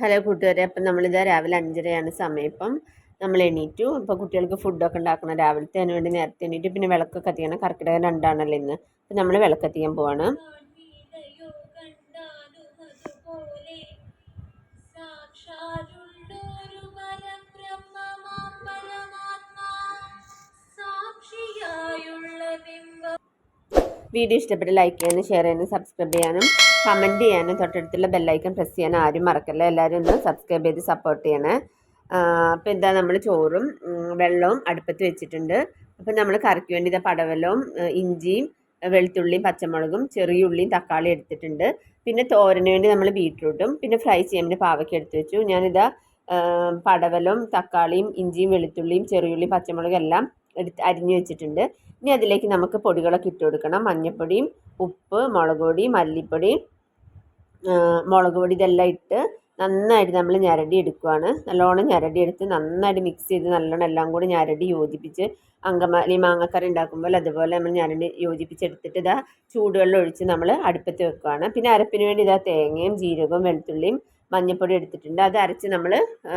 Hello കൂട്ടുകാരെ അപ്പം നമ്മളിതാ രാവിലെ അഞ്ചരയാണ് സമയം. ഇപ്പം നമ്മൾ എണീറ്റു. അപ്പോൾ കുട്ടികൾക്ക് ഫുഡൊക്കെ ഉണ്ടാക്കണം. രാവിലത്തെ അതിന് വേണ്ടി നേരത്തെ എണീറ്റു പിന്നെ വിളക്കൊക്കെ കത്തിക്കണം കർക്കിടകം രണ്ടാണല്ലോ ഇന്ന്. അപ്പം നമ്മൾ വിളക്കത്തിക്കാൻ പോവാണ്. വീഡിയോ ഇഷ്ടപ്പെട്ട് ലൈക്ക് ചെയ്യാനും ഷെയർ ചെയ്യാനും സബ്സ്ക്രൈബ് ചെയ്യാനും കമന്റ് ചെയ്യാനും തൊട്ടടുത്തുള്ള ബെല്ലൈക്കൺ പ്രസ് ചെയ്യാനും ആരും മറക്കല്ല? എല്ലാവരും ഒന്ന് സബ്സ്ക്രൈബ് ചെയ്ത് സപ്പോർട്ട് ചെയ്യണേ. അപ്പോൾ എന്താ നമ്മൾ ചോറും വെള്ളവും അടുപ്പത്ത് വെച്ചിട്ടുണ്ട്. അപ്പോൾ നമ്മൾ കറിക്ക് വേണ്ടി ഇതാ പടവലവും ഇഞ്ചിയും വെളുത്തുള്ളിയും പച്ചമുളകും ചെറിയ ഉള്ളിയും തക്കാളി എടുത്തിട്ടുണ്ട്. പിന്നെ തോരന് വേണ്ടി നമ്മൾ ബീട്രൂട്ടും പിന്നെ ഫ്രൈ ചെയ്യാൻ വേണ്ടി പാവയ്ക്ക് എടുത്ത് വെച്ചു. ഞാനിതാ പടവലും തക്കാളിയും ഇഞ്ചിയും വെളുത്തുള്ളിയും ചെറിയുള്ളിയും പച്ചമുളകും എല്ലാം എടുത്ത് അരിഞ്ഞു വെച്ചിട്ടുണ്ട്. ഇനി അതിലേക്ക് നമുക്ക് പൊടികളൊക്കെ ഇട്ട് കൊടുക്കണം. മഞ്ഞൾപ്പൊടിയും ഉപ്പ് മുളക് പൊടി മല്ലിപ്പൊടി മുളക് പൊടി ഇതെല്ലാം ഇട്ട് നന്നായിട്ട് നമ്മൾ ഞരടി എടുക്കുവാണ്. നല്ലോണം ഞരടി എടുത്ത് നന്നായിട്ട് മിക്സ് ചെയ്ത് നല്ലോണം എല്ലാം കൂടി ഞരടി യോജിപ്പിച്ച് അങ്കമാലി മാങ്ങക്കറി ഉണ്ടാക്കുമ്പോൾ അതുപോലെ നമ്മൾ ഞരടി യോജിപ്പിച്ചെടുത്തിട്ട് ഇതാ ചൂടുവെള്ളം ഒഴിച്ച് നമ്മൾ അടുപ്പത്ത് വെക്കുവാണ്. പിന്നെ അരപ്പിന് വേണ്ടി ഇതാ തേങ്ങയും ജീരകവും വെളുത്തുള്ളിയും മഞ്ഞൾപ്പൊടി എടുത്തിട്ടുണ്ട്. അത് അരച്ച് നമ്മൾ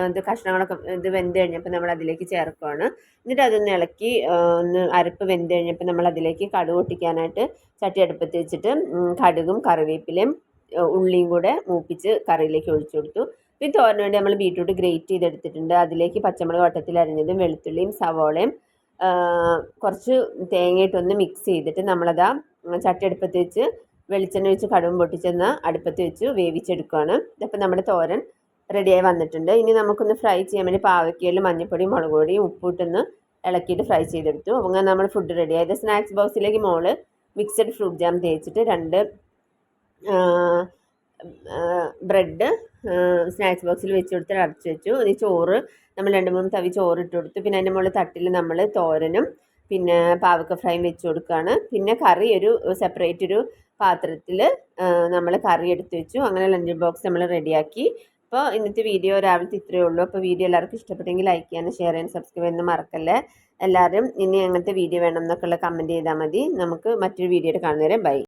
ഇത് കഷ്ണങ്ങളൊക്കെ ഇത് വെന്ത് കഴിഞ്ഞപ്പോൾ നമ്മൾ അതിലേക്ക് ചേർക്കുകയാണ് എന്നിട്ട് അതൊന്ന് ഇളക്കി ഒന്ന് അരപ്പ് വെന്ത് കഴിഞ്ഞപ്പോൾ നമ്മൾ അതിലേക്ക് കടുക് പൊട്ടിക്കാനായിട്ട് ചട്ടി അടുപ്പത്ത് വെച്ചിട്ട് കടുകും കറിവേപ്പിലയും ഉള്ളിയും കൂടെ മൂപ്പിച്ച് കറിയിലേക്ക് ഒഴിച്ചു കൊടുത്തു. പിന്നെ തോരന് വേണ്ടി നമ്മൾ ബീട്രൂട്ട് ഗ്രേറ്റ് ചെയ്തെടുത്തിട്ടുണ്ട്. അതിലേക്ക് പച്ചമുളക് വട്ടത്തിൽ അരിഞ്ഞതും വെളുത്തുള്ളിയും സവോളയും കുറച്ച് തേങ്ങയിട്ടൊന്ന് മിക്സ് ചെയ്തിട്ട് നമ്മളതാ ചട്ടി അടുപ്പത്ത് വെച്ച് വെളിച്ചെണ്ണ വെച്ച് കടുവും പൊട്ടിച്ചെന്ന് അടുപ്പത്ത് വെച്ച് വേവിച്ചെടുക്കുകയാണ്. ഇതപ്പോൾ നമ്മുടെ തോരൻ റെഡിയായി വന്നിട്ടുണ്ട്. ഇനി നമുക്കൊന്ന് ഫ്രൈ ചെയ്യാൻ വേണ്ടി പാവയ്ക്കയിലും മഞ്ഞൾപ്പൊടിയും മുളക് പൊടിയും ഉപ്പിട്ടൊന്ന് ഇളക്കിയിട്ട് ഫ്രൈ ചെയ്തെടുത്തു. അങ്ങനെ നമ്മൾ ഫുഡ് റെഡിയായത് സ്നാക്സ് ബോക്സിലേക്ക് മോൾ മിക്സഡ് ഫ്രൂട്ട് ജാം തേച്ചിട്ട് രണ്ട് ബ്രെഡ് സ്നാക്സ് ബോക്സിൽ വെച്ച് കൊടുത്ത് അടച്ചു വെച്ചു. ഇനി ചോറ് നമ്മൾ രണ്ട് മൂന്ന് തവി ചോറ് ഇട്ട് കൊടുത്തു. പിന്നെ അതിന്റെ മുകളിൽ തട്ടിൽ നമ്മൾ തോരനും പിന്നെ പാവക്ക ഫ്രൈയും വെച്ച് കൊടുക്കുകയാണ്. പിന്നെ കറി ഒരു സെപ്പറേറ്റ് ഒരു പാത്രത്തിൽ നമ്മൾ കറി എടുത്ത് വെച്ചു. അങ്ങനെ ലഞ്ച് ബോക്സ് നമ്മൾ റെഡിയാക്കി അപ്പോൾ ഇന്നത്തെ വീഡിയോ രാവിലത്തെ ഇത്രയേ ഉള്ളൂ. അപ്പോൾ വീഡിയോ എല്ലാവർക്കും ഇഷ്ടപ്പെട്ടെങ്കിൽ ലൈക്ക് ചെയ്യാനും ഷെയർ ചെയ്യാനും സബ്സ്ക്രൈബ് ചെയ്യാനും മറക്കല്ലേ. എല്ലാവരും ഇനി അങ്ങനത്തെ വീഡിയോ വേണം എന്നൊക്കെയുള്ള കമന്റ് ചെയ്താൽ മതി. നമുക്ക് മറ്റൊരു വീഡിയോയിൽ കാണുന്നവരെ ബൈ